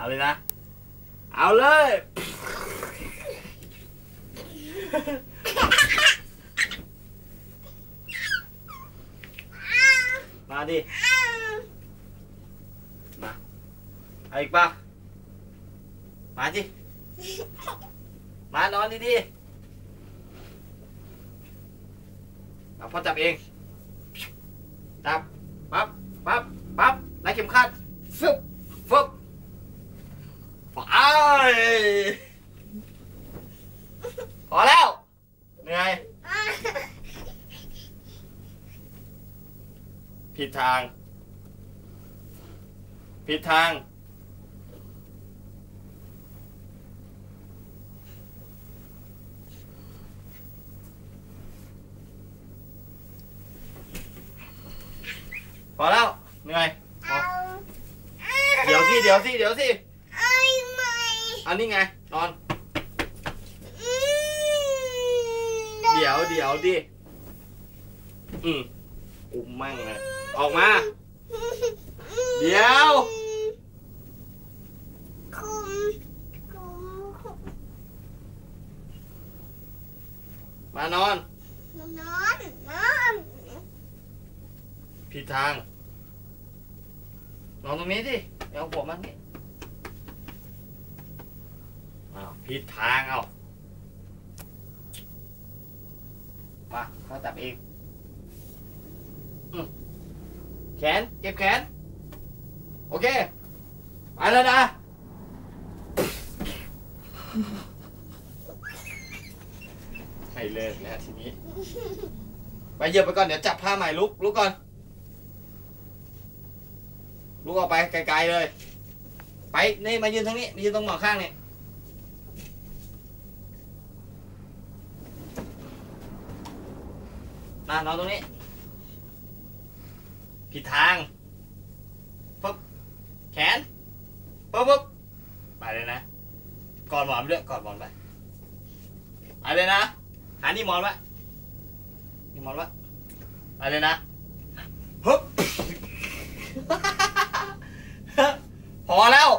เอาเลยนะ เอาเลย มาดิ มาเอาอีกป่ะมาดิ มานอนดีๆเอาพ่อจับเอง จับ ปั๊บ ปั๊บ ปั๊บไล่เข็มขัด ฟึบฟึบไปพอแล้ว เหนื่อย ผิดทาง ผิดทาง พอแล้วเหนื่อยพอเดี๋ยวสิ เดี๋ยวสิ เดี๋ยวสิ อันนี้ไง นอน เดี๋ยวเดี๋ยวดิ อืม อุ้มมั่งเลย ออกมา เดี๋ยวมานอน ผิดทาง นอนตรงนี้ดิเอาหัวมันนี่อ้าวผิดทางเอา มาเขาจับเองอืม แขน เก็บแขน โอเค ไปแล้วนะ ให้เลิกแล้วทีนี้ ไปเหยียบไปก่อน เดี๋ยวจับผ้าใหม่ลุกลุกก่อน ลุกออกไปไกลๆเลย ไป นี่มายืนทางนี้มายืนตรงหมอนข้างนี่มานอนตรงนี้ ผิดทางปุ๊บแขนปุ๊บปุ๊บไปเลยนะกอดหมอนไปด้วยกอดหมอนไปไปเลยนะหานี่หมอนไว้นี่หมอนไว้ไปเลยนะฮึบพอแล้ว